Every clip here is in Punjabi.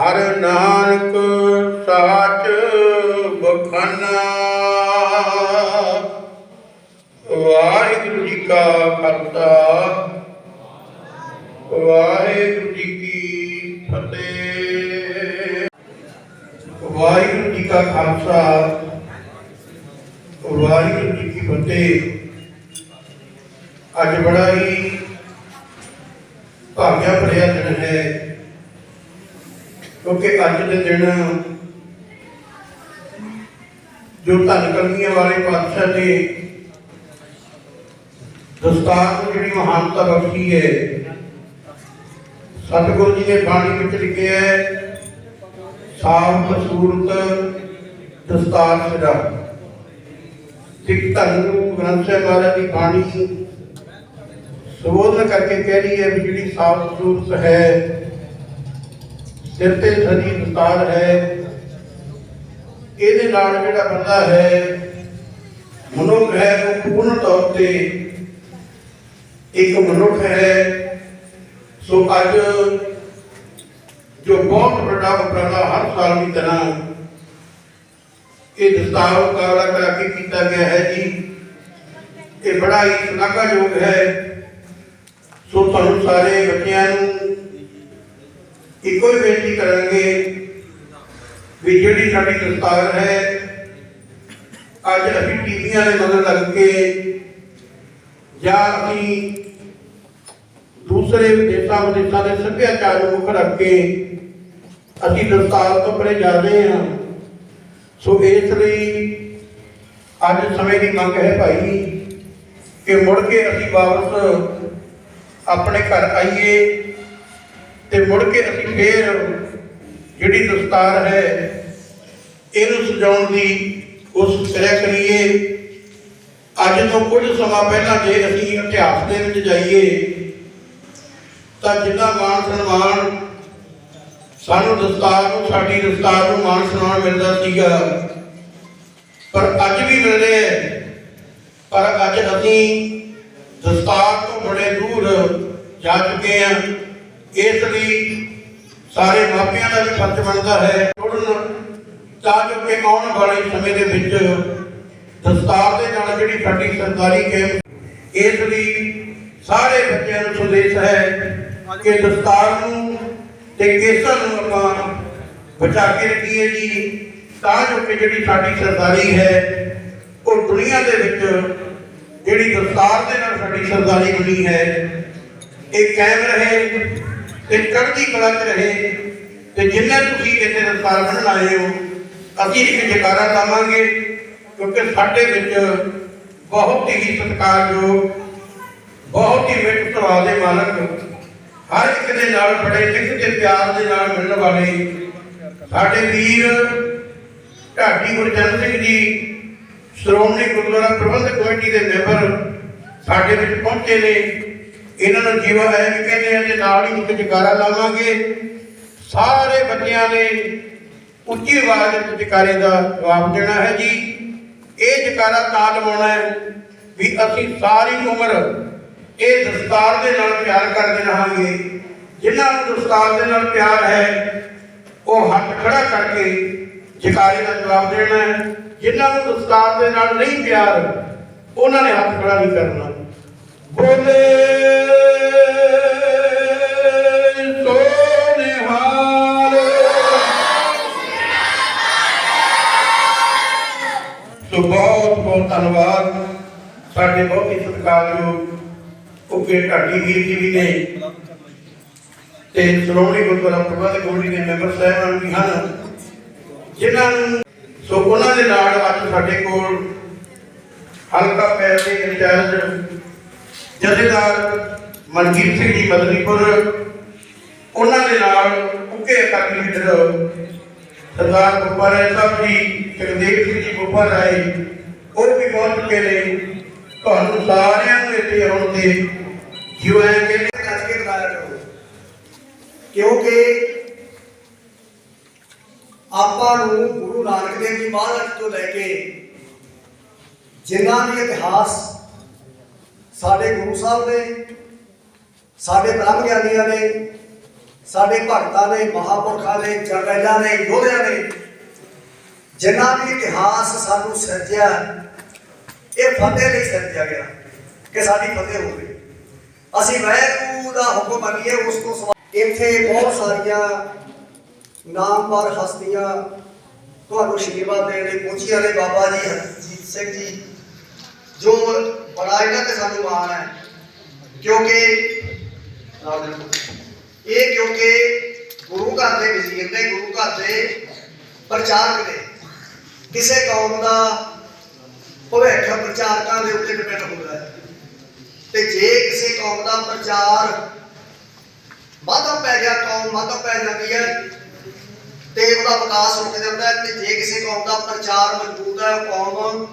ਹਰ ਨਾਨਕ ਸਾਚ ਬਖਾਨਾ। ਵਾਹਿਗੁਰੂ ਜੀ ਕਾ ਖਾਲਸਾ। ਵਾਹਿਗੁਰੂ ਜੀ ਕੀ ਫਤਿਹ। ਵਾਹਿਗੁਰੂ ਜੀ ਕਾ ਖਾਲਸਾ। ਵਾਹਿਗੁਰੂ ਜੀ ਕੀ ਫਤਿਹ। ਅੱਜ ਬੜਾ ਹੀ ਭਾਗਿਆ ਭਰਿਆ ਦਿਨ ਹੈ। ਕਿਉਂਕਿ ਅੱਜ ਦੇ ਦਿਨ ਜੋ ਧਨ ਕਲਮੀਆਂ ਵਾਲੇ ਪਾਤਸ਼ਾਹ ਨੇ ਦਸਤਾਰ ਨੂੰ ਜਿਹੜੀ ਮਹਾਨਤਾ ਬਖਸ਼ੀ ਹੈ, ਸਤਿਗੁਰੂ ਜੀ ਨੇ ਬਾਣੀ ਵਿੱਚ ਲਿਖਿਆ ਹੈ ਸਾਫ਼ ਸੂਰਤ ਦਸਤਾਰ ਸਦਾ ਸਿੱਖ ਧਰਮ ਨੂੰ ਗ੍ਰੰਥ ਸਾਹਿਬ ਮਹਾਰਾਜ ਦੀ ਬਾਣੀ ਸੰਬੋਧਨ ਕਰਕੇ ਕਹਿ ਰਹੀ ਹੈ ਵੀ ਜਿਹੜੀ ਸਾਫ਼ ਸੂਰਤ ਹੈ ਸਿਰ ਤੇ ਸਦੀ ਦਸਤਾਰ ਹੈ। ਇਹਦੇ ਨਾਲ ਜਿਹੜਾ ਬੰਦਾ ਹੈ, ਮਨੁੱਖ ਹੈ, ਉਹ ਪੂਰਨ ਤੌਰ ਤੇ ਇੱਕ ਮਨੁੱਖ ਹੈ। ਸੋ ਅੱਜ ਜੋ ਬਹੁਤ ਵੱਡਾ ਉਪਰਾਲਾ ਹਰ ਸਾਲ ਦੀ ਤਰ੍ਹਾਂ ਇਹ ਦਸਤਾਰ ਉਤਾਰਾ ਕਰਾ ਕੇ ਕੀਤਾ ਗਿਆ ਹੈ ਜੀ। ਇਹ ਬੜਾ ਹੀ ਸ਼ਲਾਘਾਯੋਗ ਹੈ। ਸੋ ਤੁਹਾਨੂੰ ਸਾਰੇ ਬੱਚਿਆਂ ਨੂੰ ਇੱਕੋ ਹੀ ਬੇਨਤੀ ਕਰਾਂਗੇ ਵੀ ਜਿਹੜੀ ਸਾਡੀ ਦਸਤਾਰ ਹੈ, ਅੱਜ ਅਸੀਂ ਟੀਵੀਆਂ ਦੇ ਮਗਰ ਲੱਗ ਕੇ ਜਾਂ ਅਸੀਂ ਦੂਸਰੇ ਦੇਸ਼ਾਂ ਵਿਦੇਸ਼ਾਂ ਦੇ ਸੱਭਿਆਚਾਰ ਨੂੰ ਮੁੱਖ ਰੱਖ ਕੇ ਅਸੀਂ ਦਸਤਾਰ ਤੋਂ ਪਰੇ ਜਾ ਰਹੇ ਹਾਂ। ਸੋ ਇਸ ਲਈ ਅੱਜ ਸਮੇਂ ਦੀ ਮੰਗ ਹੈ ਭਾਈ ਕਿ ਮੁੜ ਕੇ ਅਸੀਂ ਵਾਪਸ ਆਪਣੇ ਘਰ ਆਈਏ। ਤੇ ਮੁੜ ਕੇ ਅਸੀਂ ਫੇਰ ਜਿਹੜੀ ਦਸਤਾਰ ਹੈ, ਇਹਨੂੰ ਸਜਾਉਣ ਦੀ ਕੋਸ਼ਿਸ਼ ਕਰਿਆ ਕਰੀਏ। ਅੱਜ ਤੋਂ ਕੁਝ ਸਮਾਂ ਪਹਿਲਾਂ ਜੇ ਅਸੀਂ ਇਤਿਹਾਸ ਦੇ ਵਿੱਚ ਜਾਈਏ, ਤਾਂ ਜਿੰਨਾ ਮਾਣ ਸਨਮਾਨ ਸਾਨੂੰ ਦਸਤਾਰ ਨੂੰ, ਸਾਡੀ ਦਸਤਾਰ ਨੂੰ ਮਾਣ ਸਨਮਾਨ ਮਿਲਦਾ ਸੀਗਾ, ਪਰ ਅੱਜ ਵੀ ਮਿਲ ਰਿਹਾ ਹੈ ਪਰ ਅੱਜ ਅਸੀਂ ਦਸਤਾਰ ਤੋਂ ਬੜੇ ਦੂਰ ਜਾ ਚੁੱਕੇ ਹਾਂ ਇਸ ਲਈ ਸਾਰੇ ਮਾਪਿਆਂ ਦਾ ਵੀ ਫਰਜ਼ ਬਣਦਾ ਹੈ ਜੁੜਨ ਤਾਂ ਜੋ ਕਿ ਆਉਣ ਵਾਲੇ ਸਮੇਂ ਦੇ ਵਿੱਚ ਦਸਤਾਰ ਦੇ ਨਾਲ ਜਿਹੜੀ ਸਾਡੀ ਸਰਕਾਰੀ ਗੇਮ ਇਸ ਲਈ ਸਾਰੇ ਬੱਚਿਆਂ ਨੂੰ ਸੰਦੇਸ਼ ਹੈ ਕਿ ਦਸਤਾਰ ਨੂੰ ਤੇ ਕੇਸਾਂ ਨੂੰ ਆਪਾਂ ਬਚਾ ਕੇ ਰੱਖੀਏ ਜੀ, ਤਾਂ ਜੋ ਕਿ ਜਿਹੜੀ ਸਾਡੀ ਸਰਦਾਰੀ ਹੈ, ਉਹ ਦੁਨੀਆ ਦੇ ਵਿੱਚ ਜਿਹੜੀ ਦਸਤਾਰ ਦੇ ਨਾਲ ਸਾਡੀ ਸਰਦਾਰੀ ਬਣੀ ਹੈ, ਇਹ ਕਾਇਮ ਰਹੇ। ਤੇ ਚੜ੍ਹਦੀ ਕਲਾ 'ਚ ਰਹੇ ਤੇ ਜਿੰਨੇ ਤੁਸੀਂ ਇੱਥੇ ਦਸਤਾਰ ਬਣਨ ਆਏ ਹੋ, ਅਸੀਂ ਇੱਕ ਜਕਾਰਾ ਲਾਵਾਂਗੇ ਕਿਉਂਕਿ ਸਾਡੇ ਵਿੱਚ ਬਹੁਤ ਹੀ ਸਤਿਕਾਰਯੋਗ, ਬਹੁਤ ਹੀ ਮਿੱਠ ਸੁਭਾਅ ਦੇ ਮਾਲਕ ਹਰ ਇੱਕ ਦੇ ਨਾਲ ਬੜੇ ਨਿੱਘ ਤੇ ਪਿਆਰ ਦੇ ਨਾਲ ਮਿਲਣ ਵਾਲੇ ਸਾਡੇ ਵੀਰ ਢਾਡੀ ਗੁਰਚਰਨ ਸਿੰਘ ਜੀ, ਸ਼੍ਰੋਮਣੀ ਗੁਰਦੁਆਰਾ ਪ੍ਰਬੰਧਕ ਕਮੇਟੀ ਦੇ ਮੈਂਬਰ ਸਾਡੇ ਵਿੱਚ ਪਹੁੰਚੇ ਨੇ। ਇਹਨਾਂ ਨੂੰ ਜੀਵਾ ਹੈ ਵੀ ਕਹਿੰਦੇ ਆ ਤੇ ਨਾਲ ਹੀ ਇੱਕ ਜਕਾਰਾ ਲਾਵਾਂਗੇ। ਸਾਰੇ ਬੱਚਿਆਂ ਨੇ ਉੱਚੀ ਆਵਾਜ਼ ਵਿੱਚ ਜਕਾਰੇ ਦਾ ਜਵਾਬ ਦੇਣਾ ਹੈ ਜੀ। ਇਹ ਜਕਾਰਾ ਤਾਂ ਲਵਾਉਣਾ ਹੈ ਵੀ ਅਸੀਂ ਸਾਰੀ ਉਮਰ ਇਹ ਦਸਤਾਰ ਦੇ ਨਾਲ ਪਿਆਰ ਕਰਦੇ ਰਹਾਂਗੇ। ਜਿਨ੍ਹਾਂ ਨੂੰ ਦਸਤਾਰ ਦੇ ਨਾਲ ਪਿਆਰ ਹੈ, ਉਹ ਹੱਥ ਖੜਾ ਕਰਕੇ ਜਕਾਰੇ ਦਾ ਜਵਾਬ ਦੇਣਾ ਹੈ। ਜਿਨ੍ਹਾਂ ਨੂੰ ਦਸਤਾਰ ਦੇ ਨਾਲ ਨਹੀਂ ਪਿਆਰ, ਉਹਨਾਂ ਨੇ ਹੱਥ ਖੜਾ ਨਹੀਂ ਕਰਨਾ ਬੋਲੇ ਸੋਨਿਹਾਲ ਸੋ ਬਹੁਤ ਬਹੁਤ ਧੰਨਵਾਦ ਸਾਡੇ ਬਹੁਤ ਹੀ ਸਤਿਕਾਰਯੋਗ ਉੱਗੇ ਢਾਡੀ ਵੀਰ ਜੀ ਵੀ ਨੇ ਤੇ ਸ਼੍ਰੋਮਣੀ ਗੁਰਦੁਆਰਾ ਪ੍ਰਬੰਧਕ ਕਮੇਟੀ ਦੇ ਮੈਂਬਰ ਸਾਹਿਬਾਨ ਵੀ ਹਨ ਜਿਨ੍ਹਾਂ ਨੂੰ ਸੋ ਉਹਨਾਂ ਦੇ ਨਾਲ ਅੱਜ ਸਾਡੇ ਕੋਲ ਹਲਕਾ ਪੈਰ ਦੇ ਇੰਚਾਰਜ ਜਥੇਦਾਰ ਮਨਜੀਤ ਸਿੰਘ ਜੀ ਮਦਨੀਪੁਰ ਉਹਨਾਂ ਦੇ ਨਾਲ ਉੱਗੇ ਅਕਾਲੀ ਲੀਡਰ ਸਰਦਾਰ ਗੁੱਪਾ ਰਾਏ ਸਾਹਿਬ ਜੀ, ਜਗਦੇਵ ਸਿੰਘ ਜੀ ਗੁੱਪਾ ਰਾਏ, ਉਹ ਵੀ ਪਹੁੰਚ ਚੁੱਕੇ ਨੇ। ਤੁਹਾਨੂੰ ਸਾਰਿਆਂ ਨੂੰ ਇੱਥੇ ਆਉਣ ਤੇ ਜਿਉਂ ਐ ਕਹਿੰਦੇ ਕੱਜ ਬੁਲਾਇਆ ਕਰੋ ਕਿਉਂਕਿ ਆਪਾਂ ਨੂੰ ਗੁਰੂ ਨਾਨਕ ਦੇਵ ਜੀ ਮਹਾਰਾਜ ਤੋਂ ਲੈ ਕੇ ਜਿਨ੍ਹਾਂ ਦੇ ਇਤਿਹਾਸ ਸਾਡੇ ਗੁਰੂ ਸਾਹਿਬ ਨੇ, ਸਾਡੇ ਬ੍ਰਹਮ ਗਿਆਨੀਆਂ ਨੇ, ਸਾਡੇ ਭਗਤਾਂ ਨੇ, ਮਹਾਪੁਰਖਾਂ ਨੇ, ਜਰਨੈਲਾਂ ਨੇ, ਯੋਧਿਆਂ ਨੇ, ਜਿਨ੍ਹਾਂ ਵੀ ਇਤਿਹਾਸ ਸਾਨੂੰ ਸਿਰਜਿਆ, ਇਹ ਫਤਿਹ ਲਈ ਸਿਰਜਿਆ ਗਿਆ ਕਿ ਸਾਡੀ ਫਤਿਹ ਹੋਵੇ ਅਸੀਂ ਵਾਹਿਗੁਰੂ ਦਾ ਹੁਕਮ ਮੰਨੀਏ, ਉਸ ਤੋਂ ਸਵਾ- ਇੱਥੇ ਬਹੁਤ ਸਾਰੀਆਂ ਨਾਮਵਰ ਹਸਤੀਆਂ ਤੁਹਾਨੂੰ ਆਸ਼ੀਰਵਾਦ ਦੇਣ ਲਈ ਪਹੁੰਚੀਆਂ ਨੇ, ਬਾਬਾ ਜੀ, ਹਰਜੀਤ ਸਿੰਘ ਜੀ ਜੋ ਬੜਾ ਇਹਨਾਂ ਤੇ ਸਾਨੂੰ ਮਾਣ ਹੈ। ਕਿਉਂਕਿ ਇਹ ਕਿਉਂਕਿ ਗੁਰੂ ਘਰ ਦੇ ਵਜ਼ੀਰ ਨੇ, ਗੁਰੂ ਘਰ ਦੇ ਪ੍ਰਚਾਰਕ ਨੇ। ਕਿਸੇ ਕੌਮ ਦਾ ਭਵਿੱਖ ਪ੍ਰਚਾਰਕਾਂ ਦੇ ਉੱਤੇ ਡਿਪੈਂਡ ਹੁੰਦਾ ਹੈ। ਤੇ ਜੇ ਕਿਸੇ ਕੌਮ ਦਾ ਪ੍ਰਚਾਰ ਵਾਧਾ ਪੈ ਗਿਆ, ਕੌਮ ਵਾਧਾ ਪੈ ਜਾਂਦੀ ਹੈ, ਤੇ ਉਹਦਾ ਵਿਕਾਸ ਰੁਕ ਜਾਂਦਾ ਹੈ, ਤੇ ਜੇ ਕਿਸੇ ਕੌਮ ਦਾ ਪ੍ਰਚਾਰ ਮਜ਼ਬੂਤ ਹੈ ਕੌਮ